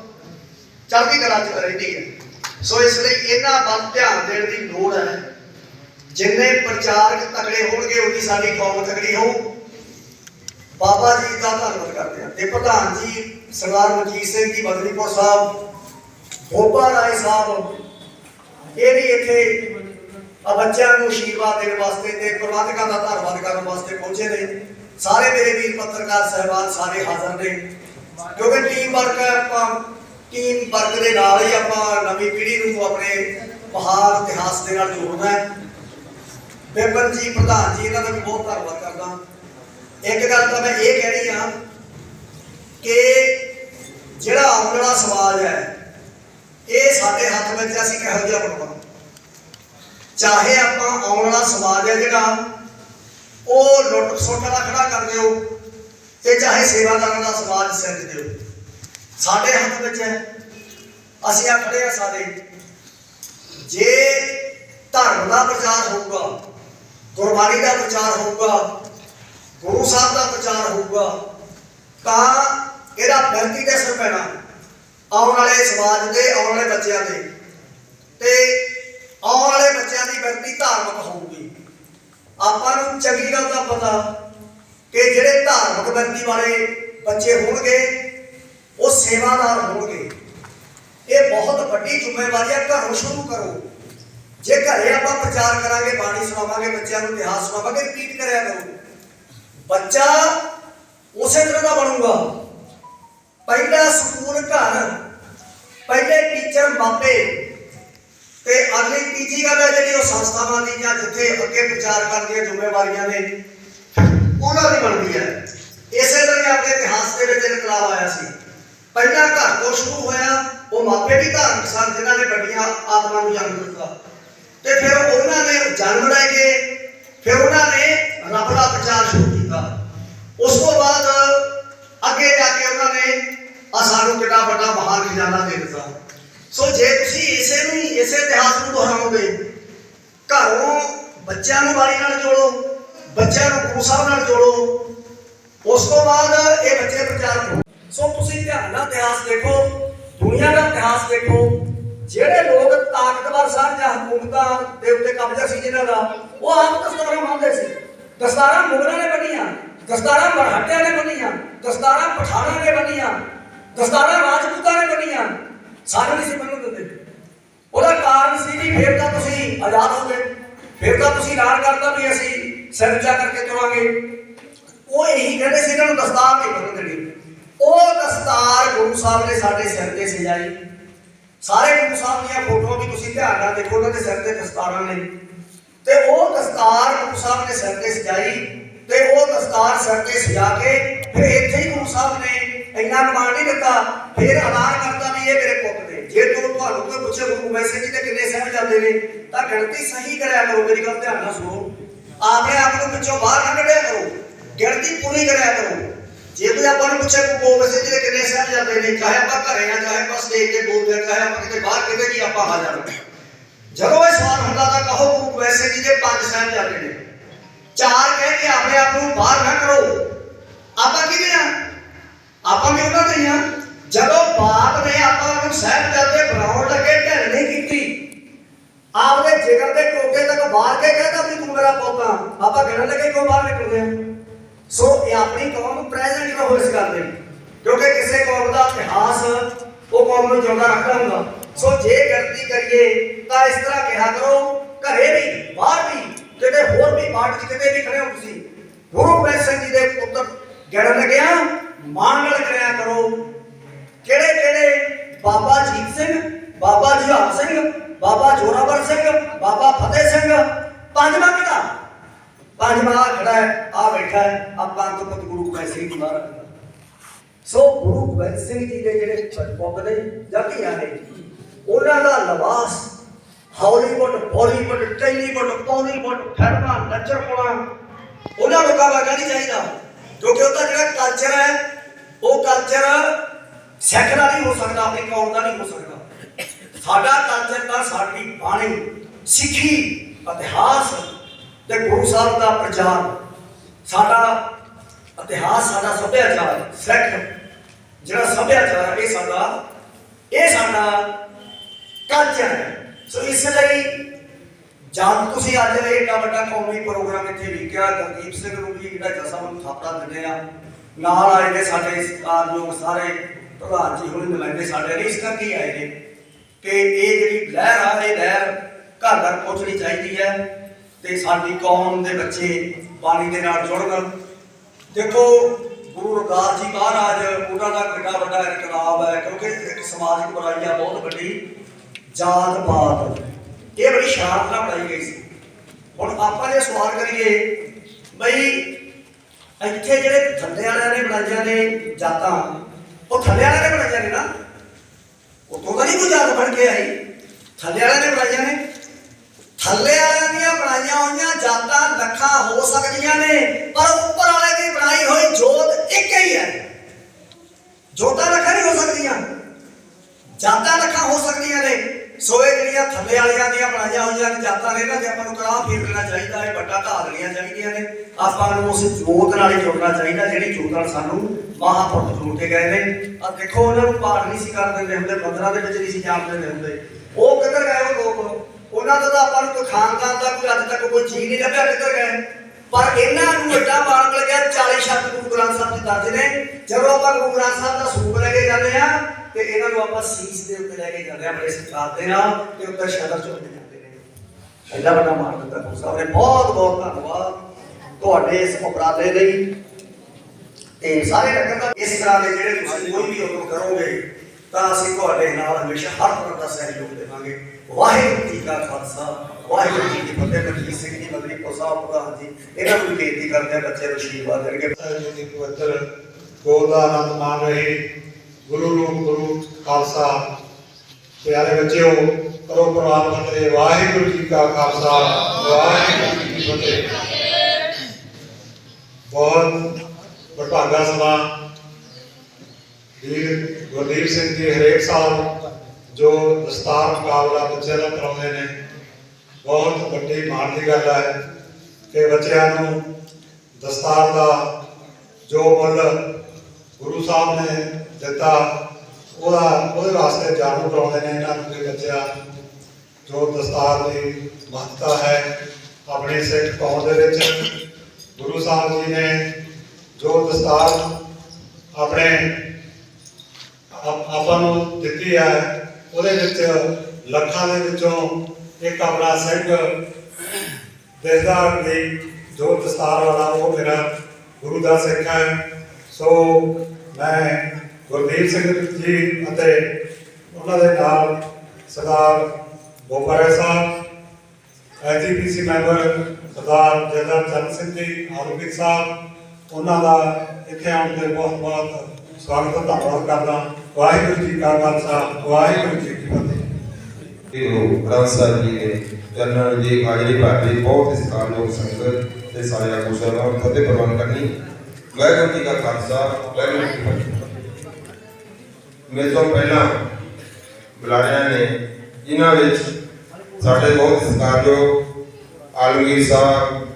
ਚੜ੍ਹਦੀ ਕਲਾ ਚ ਰਹਿੰਦੀ ਹੈ। ਸੋ ਇਸ ਲਈ ਇਹਨਾਂ ਵੱਲ ਧਿਆਨ ਦੇਣ ਦੀ ਲੋੜ ਹੈ। ਜਿੰਨੇ ਪ੍ਰਚਾਰਕ ਤਕੜੇ ਹੋਣਗੇ ਉਨੀ ਸਾਡੀ ਕੌਮ ਤਕੜੀ ਹੋਊ। ਬਾਬਾ ਜੀ ਦਾ ਧੰਨਵਾਦ ਕਰਦੇ ਹਾਂ। ਤੇ ਪ੍ਰਧਾਨ ਜੀ, ਸਰਦਾਰ ਮਨਜੀਤ ਸਿੰਘ ਜੀ ਬਦਲੀਪੁਰ ਸਾਹਿਬ ਗੋਪਾ ਰਾਏ ਸਾਹਿਬ, ਇਹ ਵੀ ਇੱਥੇ ਆ ਬੱਚਿਆਂ ਨੂੰ ਆਸ਼ੀਰਵਾਦ ਦੇਣ ਵਾਸਤੇ ਤੇ ਪ੍ਰਬੰਧਕਾਂ ਦਾ ਧੰਨਵਾਦ ਕਰਨ ਵਾਸਤੇ ਪਹੁੰਚੇ ਨੇ। ਸਾਰੇ ਮੇਰੇ ਵੀਰ ਪੱਤਰਕਾਰ ਸਹਿਬਾਨ ਸਾਰੇ ਹਾਜ਼ਰ ਨੇ। ਕਿਉਂਕਿ ਟੀਮ ਵਰਕ ਹੈ, ਆਪਾਂ ਟੀਮ ਵਰਕ ਦੇ ਨਾਲ ਹੀ ਆਪਾਂ ਨਵੀਂ ਪੀੜ੍ਹੀ ਨੂੰ ਆਪਣੇ ਮਹਾਨ ਇਤਿਹਾਸ ਦੇ ਨਾਲ ਜੋੜਨਾ ਹੈ। ਬੇਬਨ ਜੀ, ਪ੍ਰਧਾਨ ਜੀ, ਇਹਨਾਂ ਦਾ ਵੀ ਬਹੁਤ ਧੰਨਵਾਦ ਕਰਦਾ। ਇੱਕ ਗੱਲ ਤਾਂ ਮੈਂ ਇਹ ਕਹਿਣੀ ਆ ਕਿ ਜਿਹੜਾ ਆਉਣ ਵਾਲਾ ਸਮਾਜ ਹੈ, ਇਹ ਸਾਡੇ ਹੱਥ ਵਿੱਚ ਅਸੀਂ ਕਿਹੋ ਜਿਹਾ ਬਣਾਉਣਾ? ਚਾਹੇ ਆਪਾਂ ਆਉਣ ਵਾਲਾ ਸਮਾਜ ਹੈ ਜਿਹੜਾ, ਉਹ ਲੁੱਟ ਸੁੱਟ ਦਾ ਖੜਾ ਕਰ ਦਿਓ ਤੇ ਚਾਹੇ ਸੇਵਾਦਾਰਾਂ ਦਾ ਸਮਾਜ ਸਿਰਜ ਦਿਓ। ਸਾਡੇ ਹੱਥ ਵਿੱਚ ਹੈ। ਅਸੀਂ ਆ ਖੜੇ ਆ ਸਾਰੇ ਜੇ ਧਰਮ ਦਾ ਪ੍ਰਚਾਰ ਹੋਊਗਾ, ਗੁਰਬਾਣੀ ਦਾ ਪ੍ਰਚਾਰ ਹੋਊਗਾ, ਗੁਰੂ ਸਾਹਿਬ ਦਾ ਪ੍ਰਚਾਰ ਹੋਊਗਾ, ਤਾਂ ਇਹਦਾ ਵਿਅਕਤੀ ਤੇ ਅਸਰ ਪੈਣਾ ਆਉਣ ਵਾਲੇ ਸਮਾਜ ਦੇ, ਆਉਣ ਵਾਲੇ ਬੱਚਿਆਂ ਦੇ। ਤੇ ਆਉਣ ਵਾਲੇ ਬੱਚਿਆਂ ਦੀ ਵਿਅਕਤੀ ਧਾਰਮਿਕ ਹੋਊਗੀ। ਆਪਾਂ ਨੂੰ ਚੰਗੀ ਗੱਲ ਦਾ ਪਤਾ ਕਿ ਜਿਹੜੇ ਧਾਰਮਿਕ ਵਿਅਕਤੀ ਵਾਲੇ ਬੱਚੇ ਹੋਣਗੇ ਉਹ ਸੇਵਾਦਾਰ ਹੋਣਗੇ। ਇਹ ਬਹੁਤ ਵੱਡੀ ਜ਼ਿੰਮੇਵਾਰੀ ਹੈ, ਘਰੋਂ ਸ਼ੁਰੂ ਕਰੋ। ਜੇ ਘਰੇ ਆਪਾਂ ਪ੍ਰਚਾਰ ਕਰਾਂਗੇ, ਬਾਣੀ ਸੁਣਾਵਾਂਗੇ, ਬੱਚਿਆਂ ਨੂੰ ਇਤਿਹਾਸ ਸੁਣਾਵਾਂਗੇ ਰਿਪੀਟ ਕਰਿਆ ਕਰੋ। ਬੱਚਾ ਉਸੇ ਤਰ੍ਹਾਂ ਦਾ ਬਣੂਗਾ। ਪਹਿਲਾ ਸਕੂਲ ਘਰ, ਪਹਿਲੇ ਟੀਚਰ ਮਾਪੇ ਤੇ ਅਗਲੀ ਤੀਜੀ ਗੱਲ ਹੈ ਜਿਹੜੀ ਉਹ ਸੰਸਥਾਵਾਂ ਦੀ ਜਾਂ ਜਿੱਥੇ ਅੱਗੇ ਪ੍ਰਚਾਰ ਕਰਨ ਦੀਆਂ ਜ਼ਿੰਮੇਵਾਰੀਆਂ ਨੇ, ਉਹਨਾਂ ਦੀ ਬਣਦੀ ਹੈ। ਇਸੇ ਤਰ੍ਹਾਂ ਹੀ ਆਪਣੇ ਇਤਿਹਾਸ ਦੇ ਵਿੱਚ ਇਨਕਲਾਬ ਆਇਆ ਸੀ। ਪਹਿਲਾ ਘਰ ਤੋਂ ਸ਼ੁਰੂ ਹੋਇਆ, ਉਹ ਮਾਪੇ ਵੀ ਧਾਰਮਿਕ ਸਨ ਜਿਨ੍ਹਾਂ ਨੇ ਵੱਡੀਆਂ ਆਤਮਾ ਨੂੰ ਜਨਮ ਦਿੱਤਾ ਤੇ ਫਿਰ ਉਹਨਾਂ ਨੇ ਜਨਮ ਲੈ ਕੇ, ਫਿਰ ਉਹਨਾਂ ਨੇ ਰੱਬ ਦਾ ਪ੍ਰਚਾਰ ਸ਼ੁਰੂ ਕੀਤਾ। ਉਸ ਤੋਂ ਬਾਅਦ ਅੱਗੇ ਜਾ ਕੇ ਉਹਨਾਂ ਨੇ ਆ ਸਾਨੂੰ ਕਿੰਨਾ ਵੱਡਾ ਮਹਾਨ ਖਜ਼ਾਨਾ ਦੇ ਦਿੱਤਾ। ਸੋ ਜੇ ਤੁਸੀਂ ਇਸੇ ਨੂੰ ਹੀ, ਇਸੇ ਇਤਿਹਾਸ ਨੂੰ ਦੁਹਰਾਓਗੇ, ਘਰੋਂ ਬੱਚਿਆਂ ਨੂੰ ਬਾਣੀ ਨਾਲ ਜੋੜੋ, ਬੱਚਿਆਂ ਨੂੰ ਗੁਰੂ ਸਾਹਿਬ ਨਾਲ ਜੋੜੋ, ਉਸ ਤੋਂ ਬਾਅਦ ਇਹ ਬੱਚੇ ਪ੍ਰਚਾਰ ਸੋ ਤੁਸੀਂ ਧਿਆਨ ਨਾਲ ਇਤਿਹਾਸ ਦੇਖੋ, ਦੁਨੀਆ ਦਾ ਇਤਿਹਾਸ ਦੇਖੋ। ਜਿਹੜੇ ਲੋਕ ਤਾਕਤਵਰ ਸਨ ਜਾਂ ਹਕੂਮਤਾਂ ਦੇ ਉੱਤੇ ਕਬਜ਼ਾ ਸੀ ਜਿਨ੍ਹਾਂ ਦਾ, ਉਹ ਆਪ ਦਸਤਾਰਾਂ ਮੰਨਦੇ ਸੀ। ਦਸਤਾਰਾਂ ਮੁਗਲਾਂ ਨੇ ਬਣੀਆਂ ਦਸਤਾਰਾਂ ਮਰਾਠਿਆਂ ਨੇ ਬਣੀਆਂ ਦਸਤਾਰਾਂ ਪਠਾਨਾਂ ਨੇ ਬਣੀਆਂ ਦਸਤਾਰਾਂ ਰਾਜਪੂਤਾਂ ਨੇ ਬਣੀਆਂ ਸਾਨੂੰ ਨਹੀਂ ਸੀ ਮੰਨਣ ਦਿੰਦੇ। ਉਹਦਾ ਕਾਰਨ ਸੀ ਵੀ ਫਿਰ ਤਾਂ ਤੁਸੀਂ ਆਜ਼ਾਦ ਹੋ ਗਏ। ਫਿਰ ਤਾਂ ਤੁਸੀਂ ਐਲਾਨ ਕਰਦਾ ਵੀ ਅਸੀਂ ਸਿਰਜਾ ਕਰਕੇ ਤੁਰਾਂਗੇ। ਉਹ ਇਹੀ ਕਹਿੰਦੇ ਸੀ, ਇਹਨਾਂ ਨੂੰ ਦਸਤਾਰ ਨਹੀਂ ਬੰਨਣ ਦੇਣੀ। ਉਹ ਦਸਤਾਰ ਗੁਰੂ ਸਾਹਿਬ ਨੇ ਸਾਡੇ ਸਿਰ ਤੇ ਸਜਾਈ। ਸਾਰੇ ਗੁਰੂ ਸਾਹਿਬ ਦੀਆਂ ਫੋਟੋਆਂ ਵੀ ਤੁਸੀਂ ਧਿਆਨ ਨਾਲ ਦੇਖੋ, ਉਹਨਾਂ ਦੇ ਸਿਰ ਤੇ ਦਸਤਾਰਾਂ ਨੇ। ਤੇ ਉਹ ਦਸਤਾਰ ਗੁਰੂ ਸਾਹਿਬ ਨੇ ਸਿਰ ਤੇ ਸਜਾਈ ਤੇ ਉਹ ਦਸਤਾਰ ਸਿਰ ਤੇ ਸਜਾ ਕੇ ਫਿਰ ਇੱਥੇ ਹੀ ਗੁਰੂ ਸਾਹਿਬ ਨੇ ਇੰਨਾ ਕਮਾਂਡ ਨਹੀਂ ਦਿੱਤਾ। ਫਿਰ ਐਲਾਨ ਕਰਤਾ ਵੀ ਇਹ ਮੇਰੇ ਪੁੱਤ ਨੇ। ਜੇ ਤੂੰ ਤੁਹਾਨੂੰ ਕੋਈ ਪੁੱਛੇ ਗੁਰੂ ਵੈਸੇ ਜੀ ਤੇ ਕਿੰਨੇ ਸਹਿਬ ਜਾਂਦੇ ਨੇ, ਤਾਂ ਗਿਣਤੀ ਸਹੀ ਕਰਿਆ ਕਰੋ, ਮੇਰੀ ਗੱਲ ਧਿਆਨ ਨਾਲ ਸੁਣੋ। ਆਪਣੇ ਆਪ ਨੂੰ ਪਿੱਛੋਂ ਬਾਹਰ ਨਾ ਕੱਢਿਆ ਕਰੋ। ਗਿਣਤੀ ਪੂਰੀ ਕਰਿਆ ਕਰੋ। ਜੇ ਕੋਈ ਆਪਾਂ ਨੂੰ ਪੁੱਛੇ ਗੁਰੂ ਵੈਸੇ ਜੀ ਦੇ ਕਿੰਨੇ ਸਹਿਬ ਜਾਂਦੇ ਨੇ, ਚਾਹੇ ਆਪਾਂ ਘਰੇ ਆ, ਚਾਹੇ ਆਪਾਂ ਸਟੇਜ ਤੇ ਬੋਲਦੇ ਆ, ਚਾਹੇ ਆਪਾਂ ਕਿਤੇ ਬਾਹਰ ਕਿਤੇ ਕੀ ਆਪਾਂ ਹਾਜ਼ਰ ਹਾਂ ਜਦੋਂ ਇਹ ਸਵਾਲ ਹੁੰਦਾ ਤਾਂ ਕਹੋ ਗੁਰੂ ਵੈਸੇ ਜੀ ਦੇ ਪੰਜ ਸਾਹਿਬ ਜਾਂਦੇ ਨੇ। ਚਾਰ ਕਹਿ ਕੇ ਆਪਣੇ ਆਪ ਨੂੰ ਬਾਹਰ ਨਾ ਕਰੋ। ਆਪਾਂ ਕਿਹਦੇ ਆ? ਆਪਾਂ ਵੀ ਉਹਨਾਂ ਦੇ ਹੀ ਆ। ਜਦੋਂ ਬਾਪ ਨੇ ਆਪਾਂ ਨੂੰ ਸਹਿਬ ਜਾਂਦੇ, ਬਣਾਉਣ ਲੱਗੇ, ਢਿੱਲ ਨਹੀਂ ਕੀਤੀ। ਆਪਦੇ ਜਿਗਰ ਦੇ ਟੋਕੇ ਤੱਕ ਬਾਹਰ ਕੇ ਕਹਿੰਦਾ ਵੀ ਤੂੰ ਮੇਰਾ ਪੁੱਤ। ਆ ਆਪਾਂ ਕਹਿਣ ਲੱਗੇ ਕਿਉਂ ਬਾਹਰ ਨਿਕਲਦੇ ਆ। ਸੋ ਇਹ ਆਪਣੀ ਕੌਮ ਪ੍ਰੈਜ਼ੈਂਟ ਨਾ ਹੋ ਇਸ ਗੱਲ ਦੇ ਕਿਉਂਕਿ ਕਿਸੇ ਕੌਮ ਦਾ ਇਤਿਹਾਸ, ਉਹ ਕੌਮ ਨੂੰ ਜਿਉਂਦਾ ਰੱਖਦਾ ਹੁੰਦਾ। ਸੋ ਜੇ ਗਲਤੀ ਕਰੀਏ, ਤਾਂ ਇਸ ਤਰ੍ਹਾਂ ਕਿਹਾ ਕਰੋ, ਘਰੇ ਵੀ, ਬਾਹਰ ਵੀ ਕਿਤੇ ਹੋਰ ਵੀ ਪਾਰਟੀ ਕਿਤੇ ਵੀ ਖੜੇ ਹੋ ਤੁਸੀਂ, ਗੁਰੂ ਗੋਬਿੰਦ ਸਿੰਘ ਜੀ ਦੇ ਪੁੱਤਰ ਗਿਣਨ ਲੱਗਿਆ, ਮਾਣ ਨਾਲ ਕਰਿਆ ਕਰੋ। ਕਿਹੜੇ ਕਿਹੜੇ? ਬਾਬਾ ਜੀਤ ਸਿੰਘ, ਬਾਬਾ ਜੁਹਾਰ ਸਿੰਘ, ਬਾਬਾ ਜੋਰਾਵਰ ਸਿੰਘ, ਬਾਬਾ ਫਤਿਹ ਸਿੰਘ, ਪੰਜਵਾਂ ਕਿਹੜਾ? ਪੰਜਵਾਂ ਖੜਾ ਹੈ ਆ ਬੈਠਾ ਹੈ, ਆਪਾਂ ਤੋਂ ਪੁੱਤ ਗੁਰੂ ਗੋਬਿੰਦ ਸਿੰਘ ਜੀ ਮਹਾਰਾਜ ਸੋ ਗੁਰੂ ਗੋਬਿੰਦ ਸਿੰਘ ਜੀ ਦੇ ਜਿਹੜੇ ਪੁੱਤ ਨੇ ਜਾਤੀਆਂ ਨੇ, ਉਹਨਾਂ ਦਾ ਲਿਬਾਸ ਹਾਲੀਵੁੱਡ ਬਾਲੀਵੁੱਡ ਟੈਲੀਵੁੱਡ ਪੌਲੀਵੁੱਡ ਫਿਲਮਾਂ ਨੱਚਣ ਪਾਉਣਾ ਉਹਨਾਂ ਲੋਕਾਂ ਵਰਗਾ ਨਹੀਂ ਚਾਹੀਦਾ, ਕਿਉਂਕਿ ਉਹਦਾ ਜਿਹੜਾ ਕਲਚਰ ਹੈ, ਉਹ ਕਲਚਰ ਸਿੱਖ ਦਾ ਨਹੀਂ ਹੋ ਸਕਦਾ, ਆਪਣੀ ਕੌਮ ਦਾ ਨਹੀਂ ਹੋ ਸਕਦਾ। ਸਾਡਾ ਕਲਚਰ ਤਾਂ ਸਾਡੀ ਬਾਣੀ, ਸਿੱਖੀ, ਇਤਿਹਾਸ ਤੇ ਗੁਰੂ ਸਾਹਿਬ ਦਾ ਪ੍ਰਚਾਰ, ਸਾਡਾ ਇਤਿਹਾਸ, ਸਾਡਾ ਸੱਭਿਆਚਾਰ, ਸਿੱਖ ਜਿਹੜਾ ਸੱਭਿਆਚਾਰ ਇਹ ਸਾਡਾ ਇਹ ਸਾਡਾ ਕਲਚਰ ਹੈ। ਸੋ ਇਸ ਲਈ ਜਦ ਤੁਸੀਂ ਅੱਜ ਇਹ ਏਡਾ ਵੱਡਾ ਕੌਮੀ ਪ੍ਰੋਗਰਾਮ ਇੱਥੇ ਲਿਖਿਆ ਗੁਰਦੀਪ ਸਿੰਘ ਨੂੰ ਵੀ ਜਿਹੜਾ ਜਸਾ ਨੂੰ ਥਾਪੜਾ ਦਿੰਦੇ ਆ। ਨਾਲ ਆਏ ਨੇ ਸਾਡੇ ਸਤਿਕਾਰਯੋਗ ਸਾਰੇ ਪ੍ਰਧਾਨ ਜੀ, ਹੋਣੀ ਨੁਮਾਇੰਦੇ ਸਾਡੇ ਨੇ ਇਸ ਕਰਕੇ ਆਏ ਨੇ ਕਿ ਇਹ ਜਿਹੜੀ ਲਹਿਰ ਆ, ਇਹ ਲਹਿਰ ਘਰ ਘਰ ਪਹੁੰਚਣੀ ਚਾਹੀਦੀ ਹੈ। ਤੇ ਸਾਡੀ ਕੌਮ ਦੇ ਬੱਚੇ ਪਾਣੀ ਦੇ ਨਾਲ ਜੁੜਨ। ਦੇਖੋ, ਗੁਰੂ ਰਵਿਦਾਸ ਜੀ ਮਹਾਰਾਜ, ਉਹਨਾਂ ਦਾ ਕਿੰਨਾ ਵੱਡਾ ਇਨਕਲਾਬ ਹੈ, ਕਿਉਂਕਿ ਇੱਕ ਸਮਾਜਿਕ ਬੁਰਾਈ ਆ ਬਹੁਤ ਵੱਡੀ ਜਾਤ ਪਾਤ। ਇਹ ਬੜੀ ਸ਼ਾਂਤ ਨਾਲ ਬਣਾਈ ਗਈ ਸੀ। ਹੁਣ ਆਪਾਂ ਜੇ ਸਵਾਲ ਕਰੀਏ, ਬਈ ਇੱਥੇ ਜਿਹੜੇ ਥੱਲੇ ਵਾਲਿਆਂ ਨੇ ਬਣਾਈਆਂ ਨੇ ਜਾਤਾਂ, ਉਹ ਥੱਲੇ ਵਾਲਿਆਂ ਨੇ ਬਣਾਈਆਂ ਨੇ ਨਾ? ਉਤੋਂ ਤਾਂ ਨਹੀਂ ਕੋਈ ਜਾਤ ਬਣ ਕੇ ਆਈ। ਥੱਲੇ ਵਾਲਿਆਂ ਨੇ ਬਣਾਈਆਂ ਨੇ। ਥੱਲੇ ਵਾਲਿਆਂ ਦੀਆਂ ਬਣਾਈਆਂ ਹੋਈਆਂ ਜਾਤਾਂ ਲੱਖਾਂ ਹੋ ਸਕਦੀਆਂ ਨੇ, ਪਰ ਉੱਪਰ ਵਾਲੇ ਦੀ ਬਣਾਈ ਹੋਈ ਜੋਤ ਇੱਕ ਹੀ ਹੈ। ਜੋਤਾਂ ਲੱਖਾਂ ਨਹੀਂ ਹੋ ਸਕਦੀਆਂ। ਜਾਤਾਂ ਲੱਖਾਂ ਹੋ ਸਕਦੀਆਂ ਨੇ। ਸੋ ਇਹ ਜਿਹੜੀਆਂ ਥੱਲੇ ਵਾਲਿਆਂ ਦੀਆਂ ਬਣਾਈਆਂ ਹੋਈਆਂ ਜਾਤਾਂ ਨੇ ਨਾ, ਜੇ ਆਪਾਂ ਨੂੰ ਕੜਾਹ ਫੇਰ ਲੈਣਾ ਚਾਹੀਦਾ ਹੈ, ਵੱਡਾ ਧਾ ਦੇਣੀਆਂ ਚਾਹੀਦੀਆਂ ਨੇ। ਆਪਾਂ ਨੂੰ ਉਸ ਜੋਤ ਨਾਲ ਹੀ ਜੁੜਨਾ ਚਾਹੀਦਾ, ਜਿਹੜੀ ਜੋਤ ਨਾਲ ਸਾਨੂੰ ਮਹਾਂਪੁਰਖ ਜੋੜ ਕੇ ਗਏ ਨੇ। ਆ ਦੇਖੋ, ਉਹਨਾਂ ਨੂੰ ਪਾਠ ਨਹੀਂ ਸੀ ਕਰ ਦਿੰਦੇ ਹੁੰਦੇ, ਮੰਦਰਾਂ ਦੇ ਵਿੱਚ ਨਹੀਂ ਸੀ ਜਾਣ ਦਿੰਦੇ ਹੁੰਦੇ। ਉਹ ਕਿੱਧਰ ਗਏ ਉਹ ਲੋਕ? ਉਹਨਾਂ ਦਾ ਤਾਂ ਆਪਾਂ ਨੂੰ ਕੋਈ ਖਾਨਦਾਨ ਦਾ ਕੋਈ ਅੱਜ ਤੱਕ ਕੋਈ ਚੀਜ਼ ਨਹੀਂ ਲੱਭਿਆ ਕਿੱਧਰ ਗਏ। ਪਰ ਇਹਨਾਂ ਨੂੰ ਵੱਡਾ ਮਾਣ ਲੱਗਿਆ 40 ਸ਼ਬਦ ਗੁਰੂ ਗ੍ਰੰਥ ਸਾਹਿਬ ਦੇ ਦਰਜ ਨੇ। ਜਦੋਂ ਆਪਾਂ ਗੁਰੂ ਗ੍ਰੰਥ ਸਾਹਿਬ ਦਾ ਸਰੂਪ ਲੈ ਕੇ ਜਾਂਦੇ ਆ ਤੇ ਇਹਨਾਂ ਨੂੰ ਆਪਾਂ ਸੀਸ ਦੇ ਉੱਤੇ ਲੈ ਕੇ ਜਾਂਦੇ ਆ ਬੜੇ ਸਤਿਕਾਰ ਦੇ ਨਾਲ, ਤੇ ਉੱਤੇ ਸ਼ਦਰ ਚੁੱਕ ਜਾਂਦੇ ਨੇ। ਐਡਾ ਵੱਡਾ ਮਾਣ ਦਿੱਤਾ ਗੁਰੂ ਸਾਹਿਬ ਨੇ। ਬਹੁਤ ਬਹੁਤ ਧੰਨਵਾਦ ਤੁਹਾਡੇ ਇਸ ਉਪਰਾਲੇ ਲਈ। ਤੇ ਸਾਰੇ ਨਗਰ ਦਾ ਇਸ ਤਰ੍ਹਾਂ ਦੇ ਜਿਹੜੇ ਤੁਸੀਂ ਕੋਈ ਵੀ ਹੁਕਮ ਕਰੋਗੇ, ਤਾਂ ਅਸੀਂ ਤੁਹਾਡੇ ਨਾਲ ਹਮੇਸ਼ਾ ਹਰ ਤਰ੍ਹਾਂ ਦਾ ਸਹਿਯੋਗ ਦੇਵਾਂਗੇ। ਵਾਹਿਗੁਰੂ ਜੀ ਕਾ ਖਾਲਸਾ, ਵਾਹਿਗੁਰੂ ਜੀ ਕੀ ਫਤਿਹ ਮਨਜੀਤ ਸਿੰਘ ਜੀ, ਮਦਰੀ ਕੋ ਪ੍ਰਧਾਨ ਜੀ, ਇਹਨਾਂ ਨੂੰ ਬੇਨਤੀ ਕਰਦੇ ਆ ਬੱਚੇ ਨੂੰ ਆਸ਼ੀਰਵਾਦ ਦੇਣਗੇ। ਜੀ ਦੀ ਪਵਿੱਤਰ ਗੋਦ ਆਨੰਦ ਮਾਣ ਰਹੇ, ਗੁਰੂ ਰੂਪ, ਗੁਰੂ ਖਾਲਸਾ। ਪਿਆਰੇ ਬੱਚਿਓ, ਕਰੋ ਪ੍ਰਵਾਨ ਫਤਿਹ ਵਾਹਿਗੁਰੂ ਜੀ ਕਾ ਖਾਲਸਾ, ਵਾਹਿਗੁਰੂ ਜੀ ਕੀ ਫਤਿਹ। ਬਹੁਤ ਵਡਭਾਗਾ ਸਭਾ ਵੀਰ ਗੁਰਦੀਪ ਸਿੰਘ ਜੀ, ਹਰੇਕ ਸਾਲ ਜੋ ਦਸਤਾਰ ਮੁਕਾਬਲਾ ਬੱਚਿਆਂ ਦਾ ਕਰਾਉਂਦੇ ਨੇ, ਬਹੁਤ ਵੱਡੀ ਮਾਣ ਦੀ ਗੱਲ ਹੈ ਕਿ ਬੱਚਿਆਂ ਨੂੰ ਦਸਤਾਰ ਦਾ ਜੋ ਮੁੱਲ ਗੁਰੂ ਸਾਹਿਬ ਨੇ ਦਿੱਤਾ, ਉਹਦਾ, ਉਹਦੇ ਵਾਸਤੇ ਜਾਣੂ ਕਰਾਉਂਦੇ ਨੇ ਇਹਨਾਂ ਨੂੰ ਕਿ ਬੱਚਿਆ ਜੋ ਦਸਤਾਰ ਦੀ ਮਹੱਤਤਾ ਹੈ, ਆਪਣੀ ਸਿੱਖ ਕੌਮ ਦੇ ਵਿੱਚ ਗੁਰੂ ਸਾਹਿਬ ਜੀ ਨੇ ਜੋ ਦਸਤਾਰ ਆਪਣੇ ਆਪਾਂ ਨੂੰ ਦਿੱਤੀ ਹੈ ਉਹਦੇ ਵਿੱਚ ਲੱਖਾਂ ਦੇ ਵਿੱਚੋਂ ਇੱਕ ਆਪਣਾ ਸਿੰਘ ਦਿਸਦਾ ਵੀ ਜੋ ਦਸਤਾਰ ਵਾਲਾ ਉਹ ਮੇਰਾ ਗੁਰੂ ਦਾ ਸਿੱਖ ਹੈ। ਸੋ ਮੈਂ ਗੁਰਦੀਪ ਸਿੰਘ ਜੀ ਅਤੇ ਉਹਨਾਂ ਦੇ ਨਾਲ Sardar Bopara Sahib SGPC member Sardar general Chand Singh ji ਆਰੋਗਿਕ ਸਾਹਿਬ, ਉਹਨਾਂ ਦਾ ਇੱਥੇ ਆਉਣ ਤੇ ਬਹੁਤ ਬਹੁਤ ਸਵਾਗਤ ਧੰਨਵਾਦ ਕਰਦਾ ਵਾਹਿਗੁਰੂ ਜੀ ਕਾ ਖਾਲਸਾ, ਵਾਹਿਗੁਰੂ ਜੀ ਕੀ ਫਤਿਹ। ਗੁਰੂ ਗ੍ਰੰਥ ਸਾਹਿਬ ਜੀ ਦੇ ਚਰਨਾਂ ਦੀ ਹਾਜ਼ਰੀ ਭਰਦੀ ਬਹੁਤ ਸਤਿਕਾਰਯੋਗ ਸੰਗਤ ਤੇ ਸਾਰੇ ਆਗੂ ਸਾਹਿਬਾਨ ਫਤਿਹ ਪ੍ਰਵਾਨ ਕਰਨੀ। ਵਾਹਿਗੁਰੂ ਜੀ ਕਾ ਖਾਲਸਾ, ਵਾਹਿਗੁਰੂ ਜੀ ਕੀ ਫਤਿਹ। ਮੇਰੇ ਤੋਂ ਪਹਿਲਾਂ ਬੁਲਾਇਆ ਨੇ, ਜਿਨ੍ਹਾਂ ਵਿੱਚ ਸਾਡੇ ਬਹੁਤ ਸਤਿਕਾਰਯੋਗ ਆਲਮਗੀਰ ਸਾਹਿਬ,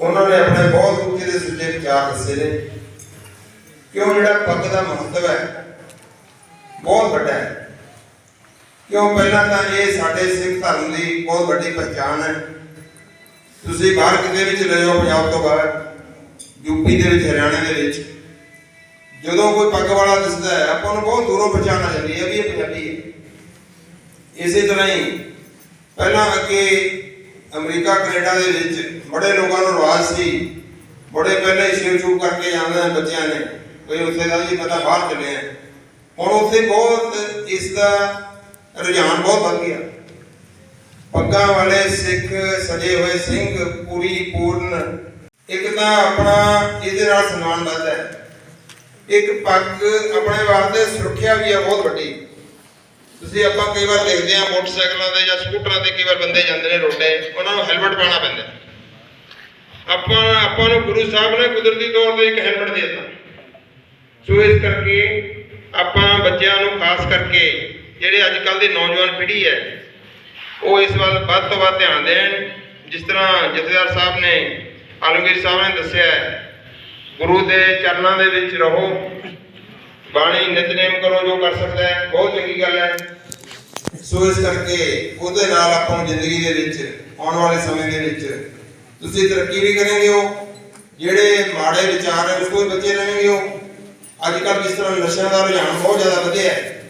ਉਹਨਾਂ ਨੇ ਆਪਣੇ ਬਹੁਤ ਉੱਚੇ ਦੇ ਸੁੱਚੇ ਵਿਚਾਰ ਦੱਸੇ ਨੇ। ਕਿਉਂ ਜਿਹੜਾ ਪੱਗ ਦਾ ਮਹੱਤਵ ਹੈ, ਬਹੁਤ ਵੱਡਾ ਹੈ। ਕਿਉਂ? ਪਹਿਲਾਂ ਤਾਂ ਇਹ ਸਾਡੇ ਸਿੱਖ ਧਰਮ ਦੀ ਬਹੁਤ ਵੱਡੀ ਪਛਾਣ ਹੈ। ਤੁਸੀਂ ਬਾਹਰ ਕਿਤੇ ਵਿੱਚ ਚਲੇ ਜਾਓ, ਪੰਜਾਬ ਤੋਂ ਬਾਹਰ ਯੂਪੀ ਦੇ ਵਿੱਚ, ਹਰਿਆਣਾ ਦੇ ਵਿੱਚ, ਜਦੋਂ ਕੋਈ ਪੱਗ ਵਾਲਾ ਦਿਸਦਾ ਹੈ, ਆਪਾਂ ਨੂੰ ਬਹੁਤ ਦੂਰੋਂ ਪਛਾਣ ਆ ਜਾਂਦੀ ਹੈ ਵੀ ਇਹ ਪੰਜਾਬੀ ਹੈ। ਇਸੇ ਤਰ੍ਹਾਂ ਹੀ ਪਹਿਲਾਂ ਅੱਗੇ ਅਮਰੀਕਾ, ਕੈਨੇਡਾ ਦੇ ਵਿੱਚ ਬੜੇ ਲੋਕਾਂ ਨੂੰ ਰਿਵਾਜ ਸੀ। ਬੜੇ ਪਹਿਲੇ ਸ਼ਿਵ ਸ਼ੂ ਕਰਕੇ ਜਾਂਦੇ ਬੱਚਿਆਂ ਨੇ। ਕੋਈ ਉੱਥੇ ਦਾ ਜੀ ਪਤਾ, ਬਾਹਰ ਚੱਲੇ ਆ। ਹੁਣ ਉੱਥੇ ਬਹੁਤ ਇਸ ਦਾ ਰੁਝਾਨ ਬਹੁਤ ਵੱਧ ਗਿਆ। ਪੱਗਾਂ ਵਾਲੇ ਸਿੱਖ ਸਜੇ ਹੋਏ ਸਿੰਘ ਪੂਰੀ ਪੂਰਨ, ਇੱਕ ਤਾਂ ਆਪਣਾ ਇਹਦੇ ਨਾਲ ਸਨਮਾਨ ਵੱਧਦਾ ਹੈ। ਇੱਕ ਪੱਗ ਆਪਣੇ ਵਾਸਤੇ ਸੁਰੱਖਿਆ ਵੀ ਹੈ ਬਹੁਤ ਵੱਡੀ। ਤੁਸੀਂ ਆਪਾਂ ਕਈ ਵਾਰ ਦੇਖਦੇ ਹਾਂ, ਮੋਟਰਸਾਈਕਲਾਂ ਤੇ ਜਾਂ ਸਕੂਟਰਾਂ ਤੇ ਕਈ ਵਾਰ ਬੰਦੇ ਜਾਂਦੇ ਨੇ ਰੋਡੇ, ਉਹਨਾਂ ਨੂੰ ਹੈਲਮਟ ਪਾਉਣਾ ਪੈਂਦਾ ਆਪਾਂ ਆਪਾਂ ਨੂੰ ਗੁਰੂ ਸਾਹਿਬ ਨੇ ਕੁਦਰਤੀ ਤੌਰ ਤੇ ਇੱਕ ਹੈਲਮਟ ਦੇ ਦਿੱਤਾ। ਸੋ ਇਸ ਕਰਕੇ ਆਪਾਂ ਬੱਚਿਆਂ ਨੂੰ ਖਾਸ ਕਰਕੇ ਜਿਹੜੇ ਅੱਜ ਕੱਲ ਦੀ ਨੌਜਵਾਨ ਪੀੜ੍ਹੀ ਹੈ, ਉਹ ਇਸ ਵੱਲ ਵੱਧ ਤੋਂ ਵੱਧ ਧਿਆਨ ਦੇਣ। ਜਿਸ ਤਰ੍ਹਾਂ ਜਥੇਦਾਰ ਸਾਹਿਬ ਨੇ ਆਲਮਗੀਰ ਸਾਹਿਬ ਨੇ ਦੱਸਿਆ ਗੁਰੂ ਦੇ ਚਰਨਾਂ ਦੇ ਵਿੱਚ ਰਹੋ, ਬਾਣੀ ਨਿਤਨੇਮ ਕਰੋ, ਜੋ ਕਰ ਸਕਦਾ ਹੈ। ਬਹੁਤ ਚੰਗੀ ਗੱਲ ਹੈ। ਸੋ ਇਸ ਕਰਕੇ ਉਹਦੇ ਨਾਲ ਆਪਾਂ ਨੂੰ ਜ਼ਿੰਦਗੀ ਦੇ ਵਿੱਚ, ਆਉਣ ਵਾਲੇ ਸਮੇਂ ਦੇ ਵਿੱਚ ਤੁਸੀਂ ਤਰੱਕੀ ਵੀ ਕਰਨਗੇ ਹੋ ਜਿਹੜੇ ਮਾੜੇ ਵਿਚਾਰ ਹੈ ਉਸ ਤੋਂ ਬੱਚੇ ਰਹਿਣਗੇ ਹੋ ਅੱਜ ਕੱਲ੍ਹ ਜਿਸ ਤਰ੍ਹਾਂ ਨਸ਼ਿਆਂ ਦਾ ਰੁਝਾਨ ਬਹੁਤ ਜ਼ਿਆਦਾ ਵਧਿਆ ਹੈ,